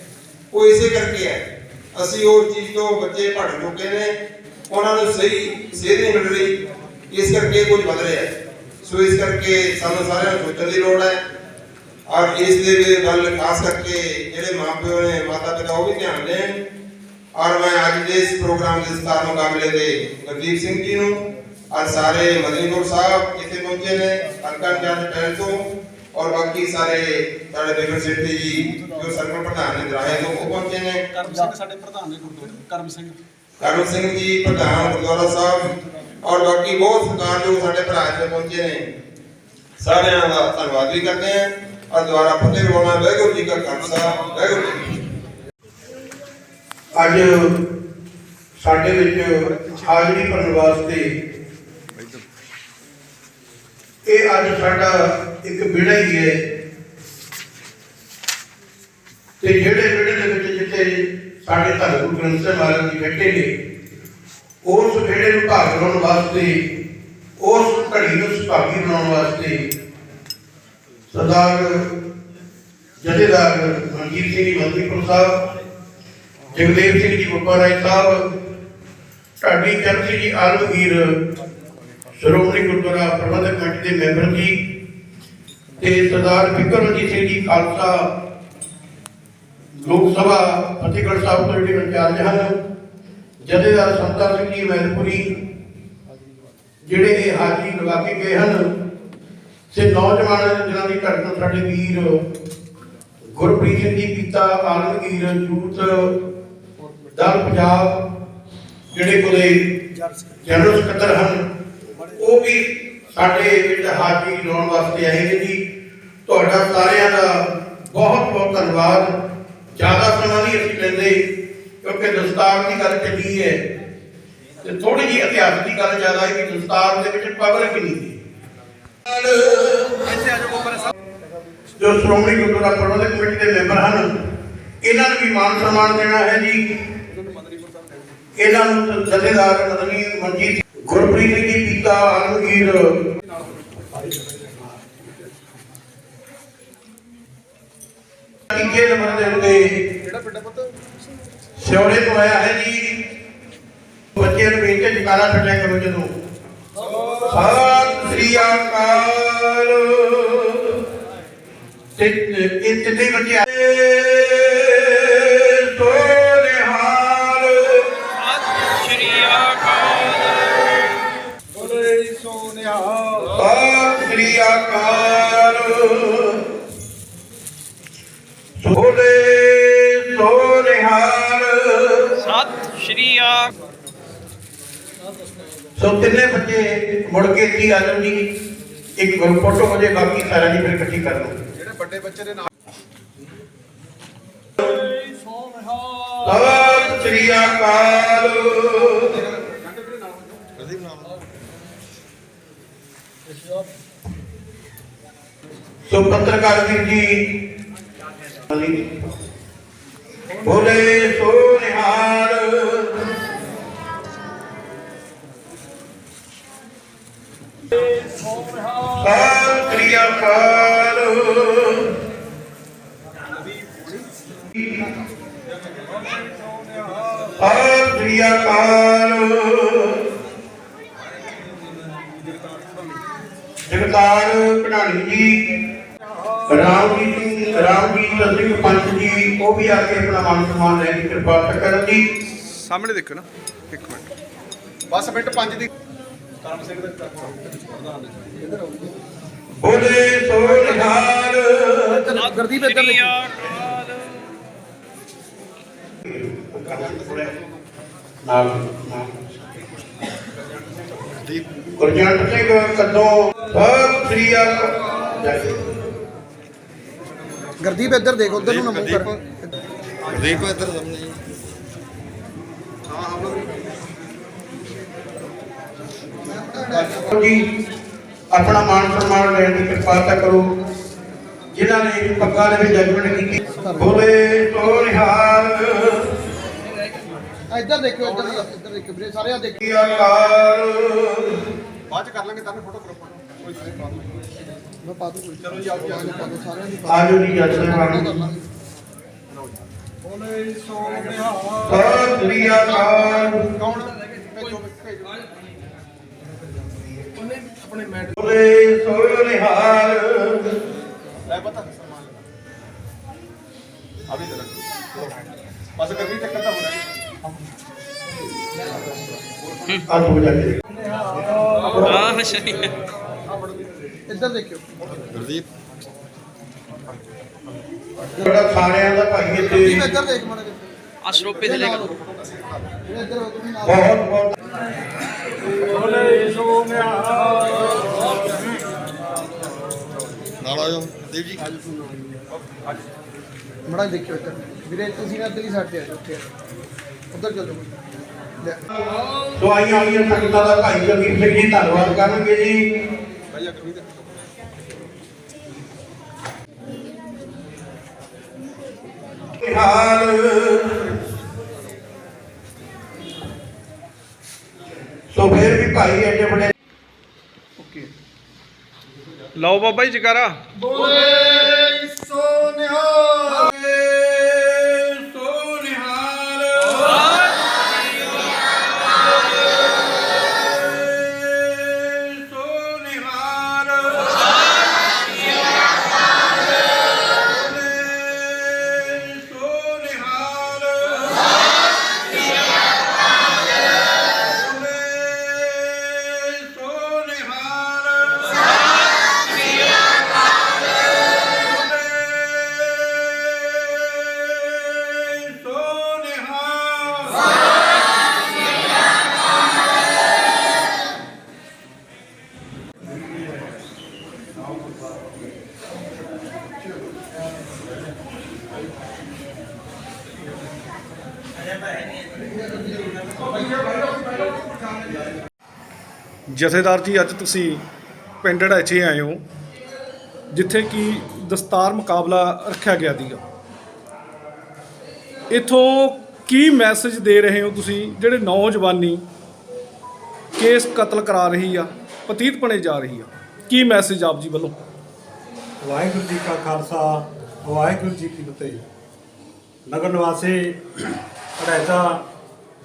ਉਹ ਇਸੇ ਕਰਕੇ ਹੈ। ਅਸੀਂ ਉਹ ਚੀਜ਼ ਤੋਂ ਬੱਚੇ ਭਟਕ ਚੁੱਕੇ ਨੇ, ਉਹਨਾਂ ਨੂੰ ਸਹੀ ਸੇਧ ਨਹੀਂ ਮਿਲ ਰਹੀ, ਇਸ ਕਰਕੇ ਕੁਝ ਵੱਧ ਰਿਹਾ ਹੈ। ਸੋ ਇਸ ਕਰਕੇ ਸਾਨੂੰ ਸਾਰਿਆਂ ਨੂੰ ਸੋਚਣ ਦੀ ਲੋੜ ਹੈ। ਔਰ ਇਸ ਦੇ ਵੀ ਵੱਲ ਖਾਸ ਕਰਕੇ ਜਿਹੜੇ ਮਾਪਿਓ ਨੇ, ਮਾਤਾ ਪਿਤਾ ਉਹ ਵੀ ਧਿਆਨ ਦੇਣ। ਔਰ ਮੈਂ ਅੱਜ ਦੇ ਇਸ ਪ੍ਰੋਗਰਾਮ ਦੇ ਸਤਾਰ ਮੁਕਾਬਲੇ ਦੇ ਗੁਰਦੀਪ ਸਿੰਘ ਜੀ ਨੂੰ, ਔਰ ਸਾਰੇ ਮਦਨੀਪੁਰ ਸਾਹਿਬ ਇੱਥੇ ਪਹੁੰਚੇ ਨੇ ਹਲਕਾ ਇੰਚਾਰਜ ਟੈਲ ਤੋਂ ਔਰ ਬਾਕੀ ਸਾਰੇ ਸਾਡੇ ਬੇਗਮ ਸਿੱਧੀ ਜੀ ਜੋ ਸਰਕਲ ਪ੍ਰਧਾਨ ਨੇ ਦਰਾਹੇ ਤੋਂ ਉਹ ਪਹੁੰਚੇ ਨੇ ਕਰਮ ਸਿੰਘ ਸਾਡੇ ਪ੍ਰਧਾਨ ਨੇ ਗੁਰਦੁਆਰੇ ਕਰਮ ਸਿੰਘ। ਕਰਮ ਸਿੰਘ ਜੀ ਪ੍ਰਧਾਨ ਗੁਰਦੁਆਰਾ ਸਾਹਿਬ। ਔਰ ਬਾਕੀ ਬਹੁਤ ਸਤਿਕਾਰਯੋਗ ਸਾਡੇ ਭਰਾ ਇੱਥੇ ਪਹੁੰਚੇ ਨੇ। ਸਾਰਿਆਂ ਦਾ ਧੰਨਵਾਦ ਵੀ ਕਰਦੇ ਹਾਂ। ਔਰ ਦੁਆਰਾ ਫਤਿਹ ਬੁਲਾਉਣਾ ਵਾਹਿਗੁਰੂ ਜੀ ਕਾ ਖਾਲਸਾ ਵਾਹਿਗੁਰੂ ਜੀ ਅੱਜ ਸਾਡੇ ਵਿੱਚ ਹਾਜ਼ਰੀ ਭਰਨ ਵਾਸਤੇ ਇਹ ਅੱਜ ਸਾਡਾ ਇੱਕ ਵਿੜਾ ਹੀ ਹੈ। ਤੇ ਜਿਹੜੇ ਵਿੜੇ ਦੇ ਵਿੱਚ ਜਿੱਥੇ ਸਾਡੇ ਧੰਨ ਗੁਰੂ ਗ੍ਰੰਥ ਸਾਹਿਬ ਮਹਾਰਾਜ ਜੀ ਬੈਠੇ ਨੇ, ਉਸ ਵਿੜੇ ਨੂੰ ਭਾਗ ਬਣਾਉਣ ਵਾਸਤੇ, ਉਸ ਘੜੀ ਨੂੰ ਸੁਭਾਗੀ ਬਣਾਉਣ ਵਾਸਤੇ ਸਰਦਾਰ ਜਥੇਦਾਰ ਮਨਜੀਤ ਸਿੰਘ ਜੀ ਮੰਤਰੀਪੁਰ ਸਾਹਿਬ, ਜਗਦੇਵ ਸਿੰਘ ਜੀ ਬੱਬਾ ਰਾਏ ਸਾਹਿਬ, ਢਾਡੀ ਚਰਨ ਸਿੰਘ ਜੀ, ਆਲਮਗੀਰ, ਸ਼੍ਰੋਮਣੀ ਗੁਰਦੁਆਰਾ ਪ੍ਰਬੰਧਕ ਕਮੇਟੀ ਦੇ ਮੈਂਬਰ ਜੀ ਤੇ ਸਰਦਾਰ ਵਿਕਰਮਜੀਤ ਸਿੰਘ ਜੀ ਖਾਲਸਾ ਲੋਕ ਸਭਾ, ਫਤਿਹਗੜ੍ਹ ਸਾਹਿਬ ਤੋਂ ਜਿਹੜੇ ਇੰਚਾਰਜ ਹਨ ਜਥੇਦਾਰ ਸੰਤਾ ਸਿੰਘ ਜੀ ਮੈਨਪੁਰੀ ਜਿਹੜੇ ਇਹ ਹਾਜ਼ਰੀ ਲਵਾ ਕੇ ਗਏ ਹਨ ਤੇ ਨੌਜਵਾਨ ਜਿਨ੍ਹਾਂ ਦੀ ਘਟਨਾ ਸਾਡੇ ਵੀਰ ਗੁਰਪ੍ਰੀਤ ਸਿੰਘ ਜੀ, ਪਿਤਾ ਆਲਮਗੀਰ ਯੂਥ ਦਲ ਪੰਜਾਬ, ਜਿਹੜੇ ਕੋਲੇ ਜਨਰਲ ਸਕੱਤਰ ਹਨ, ਉਹ ਵੀ ਸਾਡੇ ਵਿੱਚ ਹਾਜ਼ਰੀ ਲਾਉਣ ਵਾਸਤੇ ਆਏ ਨੇ ਜੀ। ਤੁਹਾਡਾ ਸਾਰਿਆਂ ਦਾ ਬਹੁਤ ਬਹੁਤ ਧੰਨਵਾਦ। ਜ਼ਿਆਦਾ ਸਮਾਂ ਨਹੀਂ ਅਸੀਂ ਲੈਂਦੇ, ਕਿਉਂਕਿ ਦਸਤਾਰ ਦੀ ਗੱਲ ਚੱਲੀ ਹੈ। ਤੇ ਥੋੜੀ ਜਿਹੀ ਇਤਿਹਾਸ ਦੀ ਗੱਲ ਜ਼ਿਆਦਾ ਹੈ ਕਿ ਦਸਤਾਰ ਦੇ ਵਿੱਚ ਪਾਵਰ ਕਿੰਨੀ ਸੀ। ਜੋ ਸ਼੍ਰੋਮਣੀ ਗੁਰਦੁਆਰਾ ਪ੍ਰਬੰਧਕ ਕਮੇਟੀ ਦੇ ਮੈਂਬਰ ਹਨ, ਇਹਨਾਂ ਨੂੰ ਵੀ ਮਾਨ ਸਨਮਾਨ ਦੇਣਾ ਹੈ ਜੀ। ਇਹਨਾਂ ਨੂੰ ਜਥੇਦਾਰ ਮਦਨੀ ਮਨਜੀਤ ਗੁਰਪ੍ਰੀਤ ਸਿੰਘ ਜੀ, ਪੀਤਾ ਆਲਮਗੀਰ ਤੀਜੇ ਨੰਬਰ ਦੇ ਉੱਤੇ ਕਿਹੜਾ ਪਿੰਡ ਪੁੱਤ ਸਿਉੜੇ ਤੋਂ ਆਇਆ ਹੈ ਜੀ। ਬੱਚੇ ਨੂੰ ਵੇਖ ਕੇ ਜਕਾਰਾ ਛੱਡਿਆ ਕਰੋ ਜਦੋਂ। ਸਤਿ ਸ੍ਰੀ ਅਕਾਲ। ਤੇ ਇਹ ਤਿੰਨੇ ਬੱਚੇ ਸਤਿ ਸ਼੍ਰੀ ਅਕਾਲ ਸੋ ਤਿੰਨੇ ਬੱਚੇ ਮੁੜ ਕੇ ਇੱਥੇ ਆ ਜਾਣ ਜੀ ਇੱਕ ਗਰੁੱਪ ਫੋਟੋ ਹੋ ਜਾਏ ਬਾਕੀ ਸਾਰਿਆਂ ਦੀ ਫਿਰ ਇਕੱਠੀ ਕਰ ਲਓ। ਜਿਹੜੇ ਵੱਡੇ ਬੱਚੇ ਦੇ ਨਾਮ ਸਤਿ ਸ੍ਰੀ ਅਕਾਲ। ਸੋ ਪੱਤਰਕਾਰ ਵੀਰ ਜੀ ਭੋਲੇ ਸੋ ਨਿਹਾਲ ਕਾਲ ਕ੍ਰਿਆ ਕਾਲ। ਕਾਲ ਕ੍ਰਿਆ ਕਾਲ। ਜਗਤਾਰ ਕਢਾਣੀ ਜੀ ਰਾਮਜੀਤ ਸਿੰਘ ਰਾਮਜੀਤ ਸਿੰਘ ਪੰਚ ਜੀ ਉਹ ਵੀ ਆ ਕੇ ਆਪਣਾ ਮਾਨ ਸਨਮਾਨ ਲੈਣ ਦੀ ਕਿਰਪਾਲਤਾ ਕਰਨ ਜੀ ਸਾਹਮਣੇ ਦੇਖੋ ਨਾ ਇੱਕ ਮਿੰਟ। ਬਸ ਮਿੰਟ ਪੰਜ ਦੀ। ਕਰਮ ਸਿੰਘ ਦਾ ਪ੍ਰਧਾਨ ਨੇ ਬੋਲੇ ਸੋ ਨਿਹਾਲ ਗੁਰਦੀਪ ਇੱਧਰ ਦੇਖੋ। ਨਾਮ ਨਾਮ ਗੁਰਜੰਟ ਸਿੰਘ ਕੱਦੋਂ ਸਤਿ ਸ੍ਰੀ ਅਕਾਲ। ਗੁਰਦੀਪ ਇੱਧਰ ਦੇਖ ਉਧਰ ਨੂੰ ਨਾ ਮੂੰਹ ਕਰ ਦੇਖੋ ਇੱਧਰ ਸਾਹਮਣੇ ਜੀ। ਆਪਣਾ ਮਾਨ ਸਨਮਾਨ ਲੈਣ ਦੀ ਕਿਰਪਾਲਤਾ ਕਰੋ। ਜਿਨ੍ਹਾਂ ਨੇ ਪੱਗਾਂ ਦੇ ਵਿੱਚ ਜਜਮੈਂਟ ਕੀਤੀ ਬੋਲੇ ਸੋ ਨਿਹਾਲ। ਇੱਧਰ ਦੇਖੋ ਇੱਧਰ ਇੱਧਰ ਦੇਖੋ ਵੀਰੇ ਸਾਰੇ ਆ ਦੇਖੋ ਅਕਾਲ ਬਾਅਦ ਚ ਕਰ ਲਾਂਗੇ ਤਾਂ ਫੋਟੋ ਗਰੁੱਪ ਕੋਈ ਸਾਰੇ ਪਾ ਦੂੰ ਮੈਂ ਪਾ ਦੂੰ ਚਲੋ ਜੀ ਆਓ ਜੀ ਆਓ ਪਾ ਦਿਓ ਸਾਰਿਆਂ ਦੀ ਆਜੋ ਜੀ ਕਰ ਸਾਹਿਬਾਨ ਲਾਂਗੇ ਬੋਲੇ ਸੋ ਨਿਹਾਲ ਸਤਿ ਸ੍ਰੀ ਅਕਾਲ। ਕੌਣ ਭੇਜੋ ਭੇਜੋ ਉਹਨੇ ਆਪਣੇ ਮੈਟ ਬੋਲੇ ਸੋ ਨਿਹਾਲ। ਲੈ ਪਤਾ ਸਨਮਾਨ ਆ ਵੀ ਦੇ ਲੈ ਬਸ ਕਰਨੀ ਚੱਕਰ ਤਾਂ ਹੋ। ਰਿਹਾ ਅੱਜ ਹੋ ਜਾਏ ਹਾਂ ਸ਼ਰੀ ਇੱਧਰ ਦੇਖਿਓ। ਦਾ ਭਾਈ ਇੱਥੇ ਇੱਧਰ ਦੇਖ ਮਾੜਾ ਜਿਹਾ। ਆ ਸਰੋਪੇ ਦੇ ਲੈ ਕੇ ਵੀਰੇ ਇੱਧਰ ਹੋ ਤੁਸੀਂ ਨਾਲ ਬਹੁਤ ਬਹੁਤ ਮੜਾ ਦੇਖਿਓ ਇੱਧਰ। ਵੀਰੇ ਤੁਸੀਂ ਨਾ ਇੱਧਰ ਹੀ ਸਾਡੇ ਆ ਉੱਥੇ ਉੱਧਰ ਚੱਲੋ ਲੈ। ਦਵਾਈਆਂ ਵਾਲੀਆਂ ਸੰਗਤਾਂ ਦਾ ਭਾਈ ਜਗੀਰ ਸਿੰਘ ਜੀ ਧੰਨਵਾਦ ਕਰਨਗੇ ਜੀ ਭਾਈ ਅਗਰ ਵੀ ਨਿਹਾਲ ਸੋ ਫਿਰ ਵੀ ਭਾਈ ਐਡੇ ਬੜੇ ਓਕੇ ਲਓ ਬਾਬਾ ਜੀ ਜਕਾਰਾ। ਬੋਲੇ ਸੋ ਨਿਹਾਲ। ਜਥੇਦਾਰ ਜੀ, ਅੱਜ ਤੁਸੀਂ ਪਿੰਡ ਢਾਚੇ ਆਏ ਹੋ, ਜਿੱਥੇ ਕਿ ਦਸਤਾਰ ਮੁਕਾਬਲਾ ਰੱਖਿਆ ਗਿਆ ਸੀਗਾ। ਇਥੋਂ ਕੀ ਮੈਸੇਜ ਦੇ ਰਹੇ ਹੋ ਤੁਸੀਂ, ਜਿਹੜੇ ਨੌਜਵਾਨੀ ਕੇਸ ਕਤਲ ਕਰਾ ਰਹੀ ਆ, ਪਤੀਤ ਬਣੇ ਜਾ ਰਹੀ ਆ? ਕੀ ਮੈਸੇਜ ਆਪ ਜੀ ਵੱਲੋਂ? ਵਾਹਿਗੁਰੂ ਜੀ ਕਾ ਖਾਲਸਾ, ਵਾਹਿਗੁਰੂ ਜੀ ਕੀ ਫਤਿਹ। ਨਗਰ ਨਿਵਾਸੀ ਅੜੈਚਾ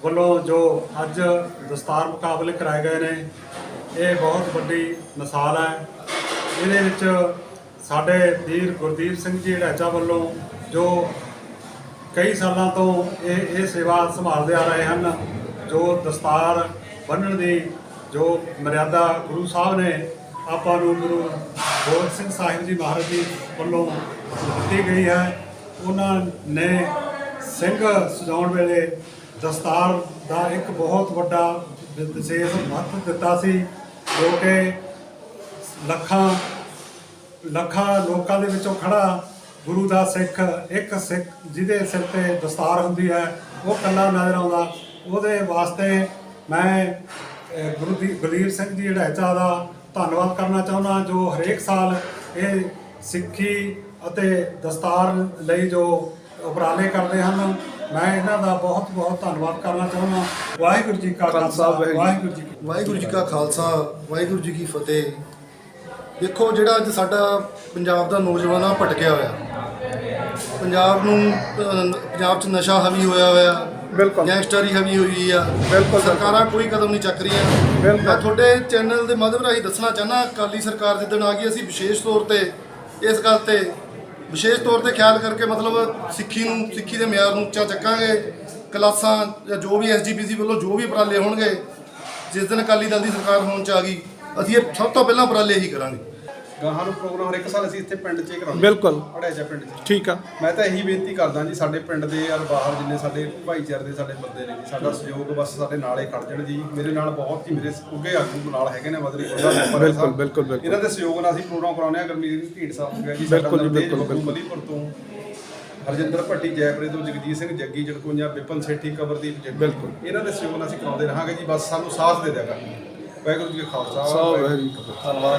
ਵੱਲੋਂ ਜੋ ਅੱਜ ਦਸਤਾਰ ਮੁਕਾਬਲੇ ਕਰਾਏ ਗਏ ਨੇ ਇਹ ਬਹੁਤ ਵੱਡੀ ਮਿਸਾਲ ਹੈ। ਇਹਦੇ ਵਿੱਚ ਸਾਡੇ ਵੀਰ ਗੁਰਦੀਪ ਸਿੰਘ ਜੀ ਅੜੈਚਾ ਵੱਲੋਂ ਜੋ ਕਈ ਸਾਲਾਂ ਤੋਂ ਇਹ ਇਹ ਸੇਵਾ ਸੰਭਾਲਦੇ ਆ ਰਹੇ ਹਨ, ਜੋ ਦਸਤਾਰ ਬੰਨਣ ਦੀ ਜੋ ਮਰਿਆਦਾ ਗੁਰੂ ਸਾਹਿਬ ਨੇ ਆਪਾਂ ਨੂੰ ਗੁਰੂ ਗੋਬਿੰਦ ਸਿੰਘ ਸਾਹਿਬ ਜੀ ਮਹਾਰਾਜ ਜੀ ਵੱਲੋਂ ਦਿੱਤੀ ਗਈ ਹੈ। ਉਹਨਾਂ ਨੇ ਸਿੰਘ ਸਜਾਉਣ ਵੇਲੇ ਦਸਤਾਰ ਦਾ ਇੱਕ ਬਹੁਤ ਵੱਡਾ ਵਿਸ਼ੇਸ਼ ਮਹੱਤਵ ਦਿੱਤਾ ਸੀ। ਜੋ ਕਿ ਲੱਖਾਂ ਲੱਖਾਂ ਲੋਕਾਂ ਦੇ ਵਿੱਚੋਂ ਖੜਾ ਗੁਰੂ ਦਾ ਸਿੱਖ, ਇੱਕ ਸਿੱਖ ਜਿਹਦੇ ਸਿਰ ਤੇ ਦਸਤਾਰ ਹੁੰਦੀ ਹੈ, ਉਹ ਕੱਲਾ ਨਜ਼ਰ ਆਉਂਦਾ। ਉਹਦੇ ਵਾਸਤੇ ਮੈਂ ਗੁਰੂ ਦੀ ਗੁਰਦੀਪ ਸਿੰਘ ਜੀ ਢੈਚਾ ਦਾ ਧੰਨਵਾਦ ਕਰਨਾ ਚਾਹੁੰਦਾ, ਜੋ ਹਰੇਕ ਸਾਲ ਇਹ ਸਿੱਖੀ ਅਤੇ ਦਸਤਾਰ ਲਈ ਜੋ ਉਪਰਾਲੇ ਕਰਦੇ ਹਨ। ਮੈਂ ਇਹਨਾਂ ਦਾ ਬਹੁਤ ਬਹੁਤ ਧੰਨਵਾਦ ਕਰਨਾ ਚਾਹੁੰਦਾ। ਵਾਹਿਗੁਰੂ ਜੀ ਕਾ ਖਾਲਸਾ ਵਾਹਿਗੁਰੂ ਜੀ ਕੀ ਵਾਹਿਗੁਰੂ ਜੀ ਕਾ ਖਾਲਸਾ ਵਾਹਿਗੁਰੂ ਜੀ ਕੀ ਫਤਿਹ। ਦੇਖੋ ਜਿਹੜਾ ਅੱਜ ਸਾਡਾ ਪੰਜਾਬ ਦਾ ਨੌਜਵਾਨ ਆ ਭਟਕਿਆ ਹੋਇਆ। ਪੰਜਾਬ ਨੂੰ ਪੰਜਾਬ 'ਚ ਨਸ਼ਾ ਹਾਵੀ ਹੋਇਆ ਹੋਇਆ। ਬਿਲਕੁਲ। ਗੈਂਗਸਟਰੀ ਹੈਵੀ ਹੋਈ ਆ। ਬਿਲਕੁਲ। ਸਰਕਾਰਾਂ ਕੋਈ ਕਦਮ ਨਹੀਂ ਚੱਕ ਰਹੀਆਂ। ਮੈਂ ਤੁਹਾਡੇ ਚੈਨਲ ਦੇ ਮਾਧਿਅਮ ਰਾਹੀਂ ਦੱਸਣਾ ਚਾਹਨਾ ਅਕਾਲੀ ਸਰਕਾਰ ਜਿੱਦਣ ਆ ਗਈ ਅਸੀਂ ਵਿਸ਼ੇਸ਼ ਤੌਰ ਤੇ ਇਸ ਗੱਲ ਤੇ ਵਿਸ਼ੇਸ਼ ਤੌਰ ਤੇ ਖਿਆਲ ਕਰਕੇ ਮਤਲਬ ਸਿੱਖੀ ਨੂੰ, ਸਿੱਖੀ ਦੇ ਮਿਆਰ ਨੂੰ ਉੱਚਾ ਚੱਕਾਂਗੇ। ਕਲਾਸਾਂ ਜਾਂ ਜੋ ਵੀ ਐਸਜੀਪੀਸੀ ਵੱਲੋਂ ਜੋ ਵੀ ਉਪਰਾਲੇ ਹੋਣਗੇ, ਜਿਸ ਦਿਨ ਅਕਾਲੀ ਦਲ ਦੀ ਸਰਕਾਰ ਹੋਣ ਚ ਆ ਗਈ, ਅਸੀਂ ਇਹ ਸਭ ਤੋਂ ਪਹਿਲਾਂ ਉਪਰਾਲੇ ਹੀ ਕਰਾਂਗੇ। ਗਾਹਾਂ ਨੂੰ ਪ੍ਰੋਗਰਾਮ ਹਰ ਇੱਕ ਸਾਲ ਅਸੀਂ ਇੱਥੇ ਪਿੰਡ 'ਚ ਹੀ ਕਰਾਉਂਦੇ ਬਿਲਕੁਲ। ਅੜਿਆਚਾ ਪਿੰਡ 'ਚ ਠੀਕ ਆ ਮੈਂ ਤਾਂ ਇਹੀ ਬੇਨਤੀ ਕਰਦਾ ਜੀ ਸਾਡੇ ਪਿੰਡ ਦੇ ਯਾਰ ਬਾਹਰ ਜਿੰਨੇ ਸਾਡੇ ਭਾਈਚਾਰੇ ਦੇ ਸਾਡੇ ਬੰਦੇ ਨੇ ਜੀ ਸਾਡਾ ਸਹਿਯੋਗ ਬਸ ਸਾਡੇ ਨਾਲ ਹੀ ਖੜ ਜਾਣ ਜੀ ਮੇਰੇ ਨਾਲ ਬਹੁਤ ਹੀ ਮੇਰੇ ਉੱਗੇ ਆਗੂ ਨਾਲ ਹੈਗੇ ਨੇ ਮਦਰੀ ਕੋਲਾ ਬਿਲਕੁਲ, ਬਿਲਕੁਲ, ਬਿਲਕੁਲ। ਇਹਨਾਂ ਦੇ ਸਹਿਯੋਗ ਨਾਲ ਅਸੀਂ ਪ੍ਰੋਗਰਾਮ ਕਰਾਉਂਦੇ ਆ ਗਰਮੀਤ ਢੀਂਡ ਸਾਹਿਬ ਹੋ ਗਿਆ ਜੀ ਬਿਲਕੁਲ ਜੀ, ਬਿਲਕੁਲ। ਮਲੀਪੁਰ ਤੋਂ ਹਰਜਿੰਦਰ ਭੱਟੀ ਜੈਪੁਰੇ ਤੋਂ ਜਗਜੀਤ ਸਿੰਘ ਜੱਗੀ ਜੜਕੋਈਆਂ ਵਿਪਨ ਸੇਠੀ ਕਬਰਦੀਪ ਜੱਗੀ ਬਿਲਕੁਲ। ਇਹਨਾਂ ਦੇ ਸਹਿਯੋਗ ਨਾਲ ਅਸੀਂ ਕਰਾਉਂਦੇ ਰਹਾਂਗੇ ਜੀ ਬਸ ਸਾਨੂੰ ਸਾਥ ਦੇ ਦਿਆ ਕਰਨਾ ਵਾਹਿਗੁਰੂ ਜੀ ਕਾ ਖਾਲਸਾ ਵਾਹਿਗੁਰੂ ਜੀ ਕੀ ਫਤਿਹ। ਧੰਨਵਾਦ